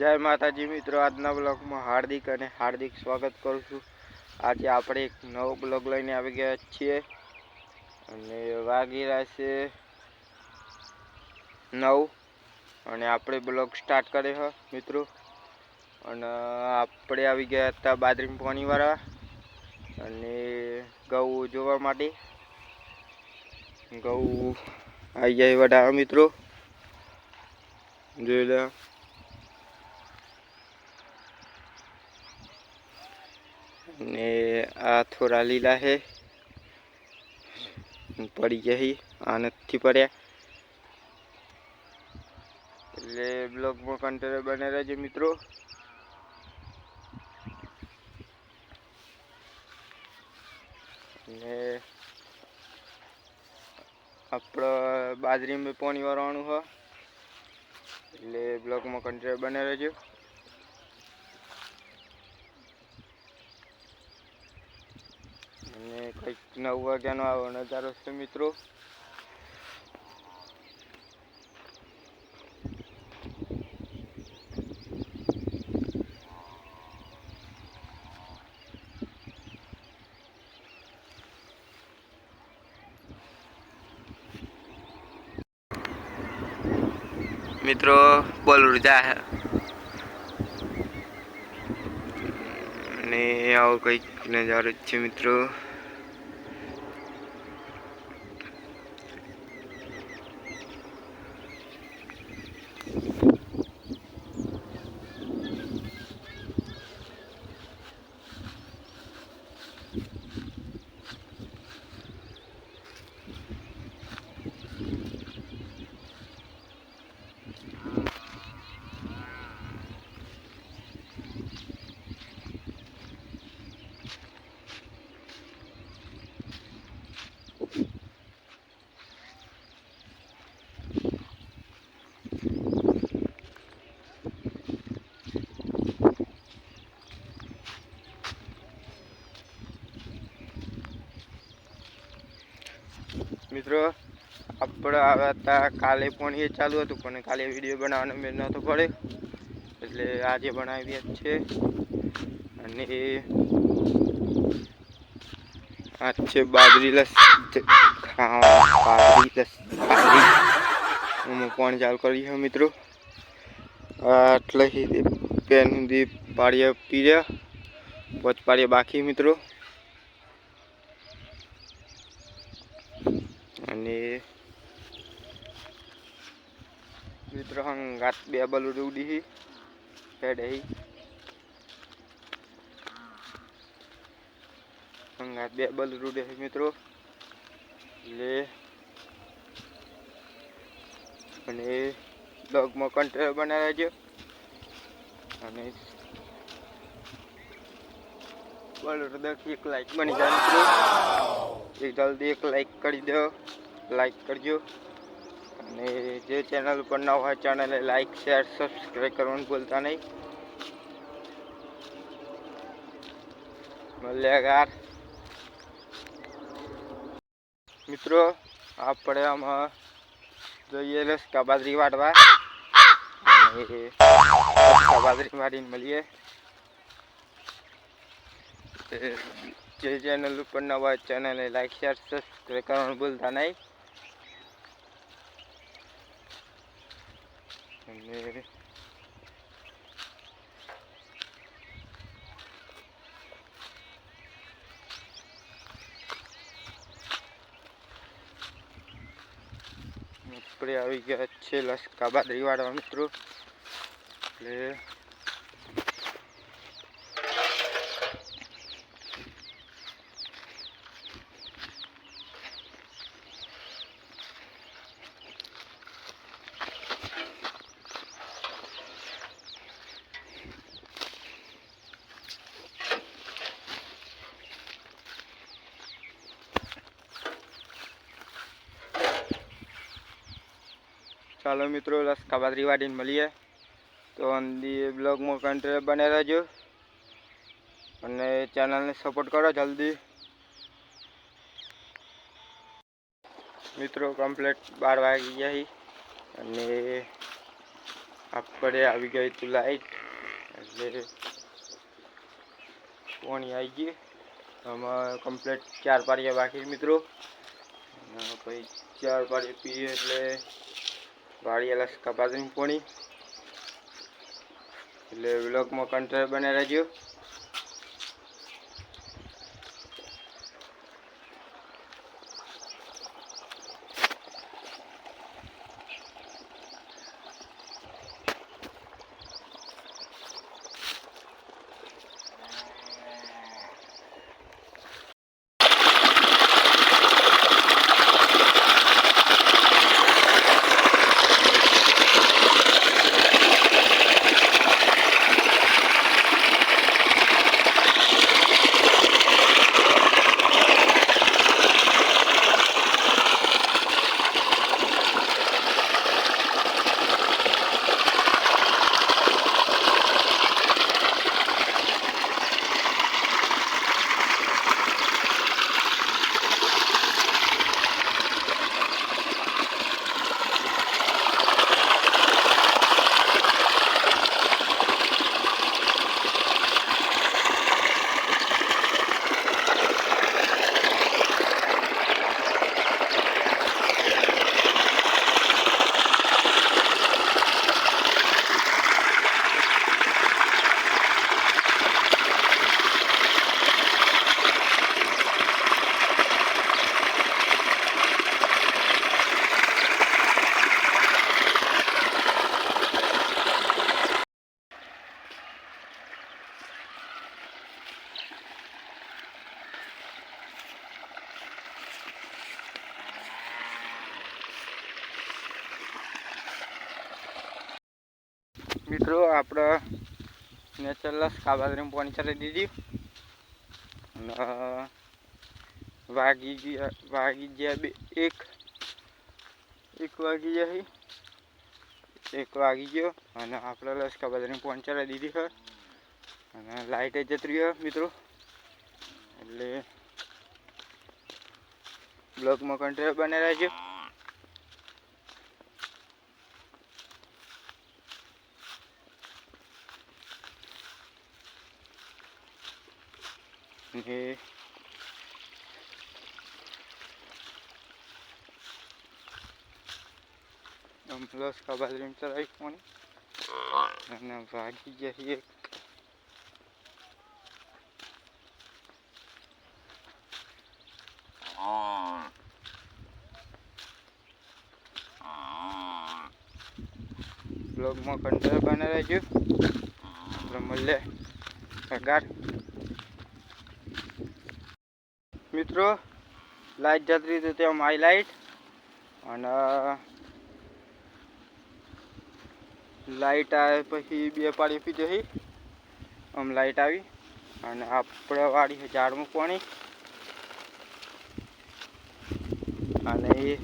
જય માતાજી મિત્રો, આજના બ્લોગમાં હાર્દિક અને હાર્દિક સ્વાગત કરું છું. આજે આપણે એક નવો બ્લોગ લઈને આવી ગયા છીએ અને વાગી રહ્યા છે નવ અને આપણે બ્લોગ સ્ટાર્ટ કર્યો છે મિત્રો. અને આપણે આવી ગયા હતા બાદરીમ પાણીવાળા અને ઘઉં જોવા માટે. ઘઉં આવી જાય વડા મિત્રો. જોઈ લો. ને આ થોડા લીલા છે. પડી ગયા છે આ નથી પડ્યા. એટલે બ્લોગમાં કન્ટેનર બને રહેજો મિત્રો. ને આપણે બાજરીમાં પાણી વાળવાનું હોય એટલે બ્લોગમાં કન્ટેનર બને રહેજો. અને કંઈક નવ વાગ્યાનો આવો નજારો છે મિત્રો. મિત્રો બોલ ઊર્જા અને આવો કંઈક નજારો છે મિત્રો. મિત્રો આપણે આવ્યા હતા કાલે પણ એ ચાલુ હતું, પણ કાલે વીડિયો બનાવવાનો મેં નહોતો પડ્યો એટલે આજે બનાવીએ જ છે. અને આ છે બાજરી લસ બાજરી લસ હું પણ ચાલુ કરી છે મિત્રો. આટલે પેન સુધી પાડીએ પી રહ્યા પોચ પાડીએ બાકી મિત્રો. અને મિત્રો હંગાત બે બલુડ ઉડી હેડ હી. હંગાત બે બલુડ ઉડે છે મિત્રો. એટલે અને બ્લોગમાં કન્ટેનર બનાવ્યા છે. અને દસ એક લાઈક બની જાય મિત્રો. એક જલ્દી એક લાઈક કરી દો. લાઈક કરજો. અને જે ચેનલ ઉપર ન હોય ચેનલને લાઈક શેર સબસ્ક્રાઈબ કરવાનું ભૂલતા નહીં. મલ્યાગાર મિત્રો, આપણે આમાં જોઈએ લસકા બાજરી વાટવા. અને લસકા બાજરી વાટીને મળીએ. તે જે ચેનલ ઉપર નવા ચેનલને લાઈક શેર સબસ્ક્રાઈબ કરવાનું ભૂલતા નહીં. અને આપણે આવી ગયા છે લસકા બાદરી વાળવા મિત્રો એટલે ચાલો મિત્રો લસકા બાદરી વાડીને મળીએ. તો અંદી બ્લોગમાં કન્ટેન્ટ બને રહેજો. અને ચેનલને સપોર્ટ કરો જલ્દી. મિત્રો કમ્પ્લેટ બાર વાગી ગયા અને આપણે આવી ગઈ તું લાઈટ એટલે પોણી આવી ગયું આમાં કમ્પ્લેટ ચાર પાડીયા બાકી મિત્રો. પછી ચાર પાડીએ પીએ એટલે વાળીયા લસકા કપાસની પોણી. એટલે વ્લોગમાં કંટ્રોલ બને રહેજો. મિત્રો, આપણે નેચરલસ કાબાદરીમાં પાણી ચડી દીધી. અને વાગી ગયા વાગી ગયા બે, એક એક વાગી ગયા એક વાગી ગયો અને આપણે લસકા બાદરીમ પાણી ચડાવી દીધી છે અને લાઇટે જતી રહ્યો મિત્રો. એટલે, બ્લોગમાં કન્ટિન્યુ બને રહેજો અને આમ પ્લસ કાબાદરીમાં ચડાવી પાણી અને ભાગી એક. બ્લોગમાં કંટ્રોલ બને રહેજો આપણે મળીએ. પગાર. મિત્રો, લાઈટ જતી રહી તો ત્યાં મારી લાઈટ અને, લાઈટ આવે પછી બે પાડી પી જઈ આમ લાઈટ આવી અને આપણે વાળી છે મૂકવાની. અને એ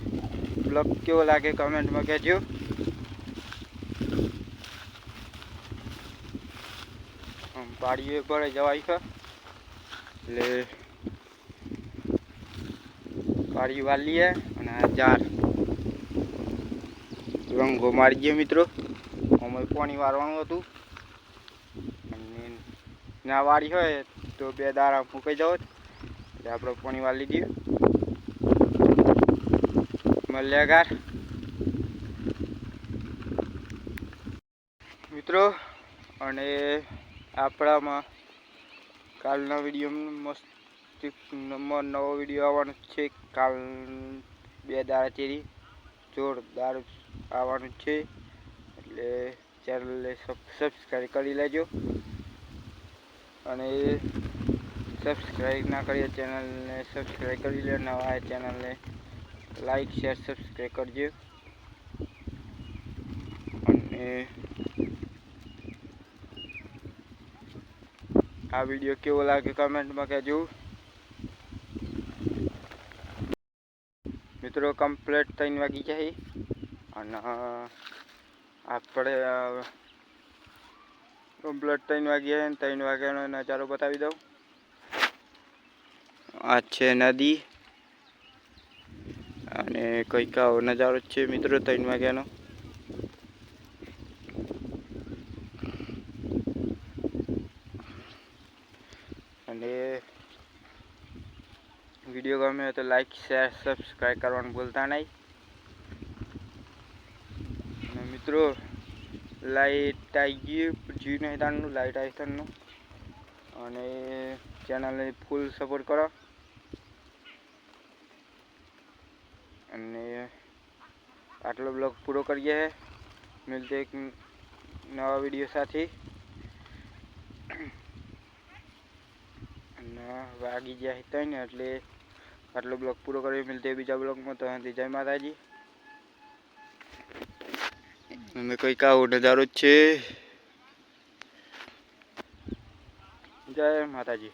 બ્લોગ કેવો લાગે કમેન્ટમાં કહેજો. પાડીએ પડે જવાય છે. એટલે પાડી વાલીએ અને આ ઝાડ રંગો મારી ગયો મિત્રો. અમે પાણી વારવાનું હતું. અને ના વાળી હોય તો બે દારા ફૂંકાઈ જાવ એટલે આપણે પાણી વાળી દઈએ. મલ્યાગાર મિત્રો, અને આપણામાં કાલના વીડિયો મસ્ત નવો વીડિયો આવવાનો છે. કાલ બે દાડા ચેરી જોરદાર આવવાનું છે, એટલે ચેનલને સબસ્ક્રાઈબ કરી લેજો. અને સબસ્ક્રાઈબ ના કરીએ ચેનલને સબસ્ક્રાઈબ કરી લે, નવા ચેનલને લાઈક શેર સબસ્ક્રાઈબ કરજો. અને આ વીડિયો કેવો લાગે કમેન્ટમાં કહેજો. મિત્રો કમ્પ્લીટ ત્રણ વાગી જાય. અને આપણે કમ્પ્લીટ ત્રણ વાગ્યા ત્રણ વાગ્યાનો નજારો બતાવી દઉં. આ છે નદી. અને કંઈક આવો નજારો છે મિત્રો, ત્રણ વાગ્યાનો. તો લાઈક શેર સબસ્ક્રાઈબ કરવાનું ભૂલતા નહીં. મિત્રો લાઈટ આવી ગઈ જીવ નહીં તારનું લાઈટ તારનું અને ચેનલને ફૂલ સપોર્ટ કરો. અને આટલો બ્લોગ પૂરો કરીએ છે મિલતે એક નવા વીડિયો સાથે. અને વાગી ગયા હતા ને એટલે આટલો બ્લોગ પૂરો કરવી મિલતે બીજા બ્લોગમાં, તો અહીંથી જય માતાજી. અમે કંઈક આવો નજારો જ છે. જય માતાજી.